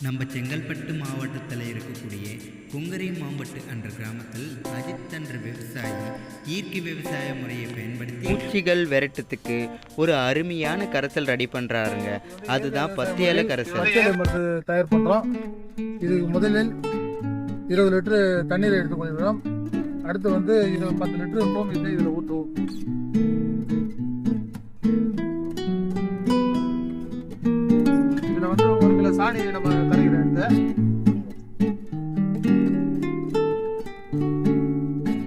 நம்ம செங்கல்பட்டு மாவட்டத்தில் இருக்கக்கூடிய குங்கரி மாம்பட்டு என்ற கிராமத்தில் அஜித் என்ற விவசாயி இயற்கை விவசாய முறையை பயன்படுத்தி பூச்சிகள் விரட்டத்துக்கு ஒரு அருமையான கரைசல் ரெடி பண்ணுறாருங்க அதுதான் பத்து இலை கரைசல் தயார் பண்ணுறோம் இதுக்கு முதலில் இருபது லிட்டரு தண்ணீரை எடுத்துக்கொள்கிறோம் அடுத்து வந்து இது பத்து லிட்டரு கோமியத்தை இதில் ஊற்றுவோம். இதில் வந்து ஒரு கிலோ சாணி நம்ம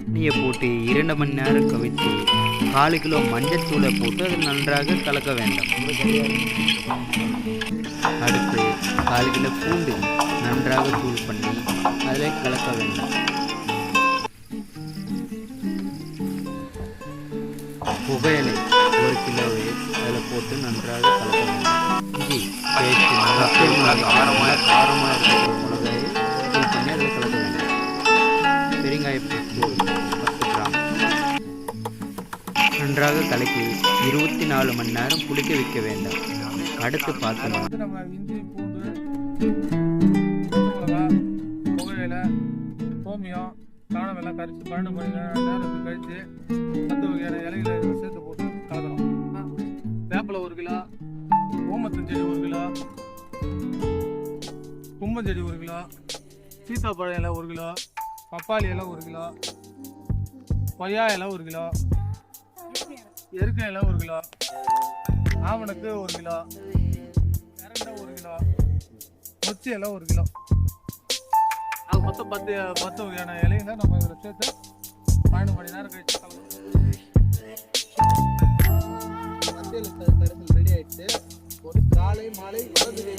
தண்ணியை போட்டு இரண்டு மணி நேரம் கவித்து காலு கிலோ மஞ்சள் தூளை போட்டு அது நன்றாக கலக்க வேண்டும். அடுத்து காலு கிலோ பூண்டு நன்றாக தூள் பண்ணி அதில் கலக்க வேண்டும். புகையிலை ஒரு கிலோவை அதில் போட்டு நன்றாக கலக்க வேண்டும் மிளகாய் காரமாக காரமாக இருக்கிற மிளகாயை தூள் பண்ணி அதில் கலக்க வேண்டும் பெருங்காய தூள் பத்து கிராம் நன்றாக கலக்கி இருபத்தி நாலு மணி நேரம் புளிக்க வைக்க வேண்டும். அடுத்து வந்து நம்ம இஞ்சி பூண்டு புகையிலை கோமியம் காணம் எல்லாம் கரைச்சி பன்னெண்டு மணி நேரம் நேரத்துக்கு கழிச்சு பத்து வகையான இலைகளை சேர்த்து போட்டு கலக்கணும் வேப்பிலை ஒரு கிலோ ஓமத்தன் செடி ஒரு கிலோ கும்பஞ்செடி ஒரு கிலோ சீத்தாப்பழம் இலை ஒரு கிலோ பப்பாளி இலை ஒரு கிலோ கொய்யா இலை ஒரு கிலோ எருக்க இலை ஒரு கிலோ ஆவணக்கு ஒரு கிலோ கரண்டை ஒரு கிலோ மொச்சி இலை ஒரு கிலோ. அது மொத்தம் பத்து பத்து வகையான இலையில நம்ம இதில் சேர்த்து பன்னெண்டு மணி நேரம் கழிச்சு கலக்கணும் மத்தியில் கரைசல் ரெடி ஆயிடுச்சு. ஒரு காலை மாலை வலது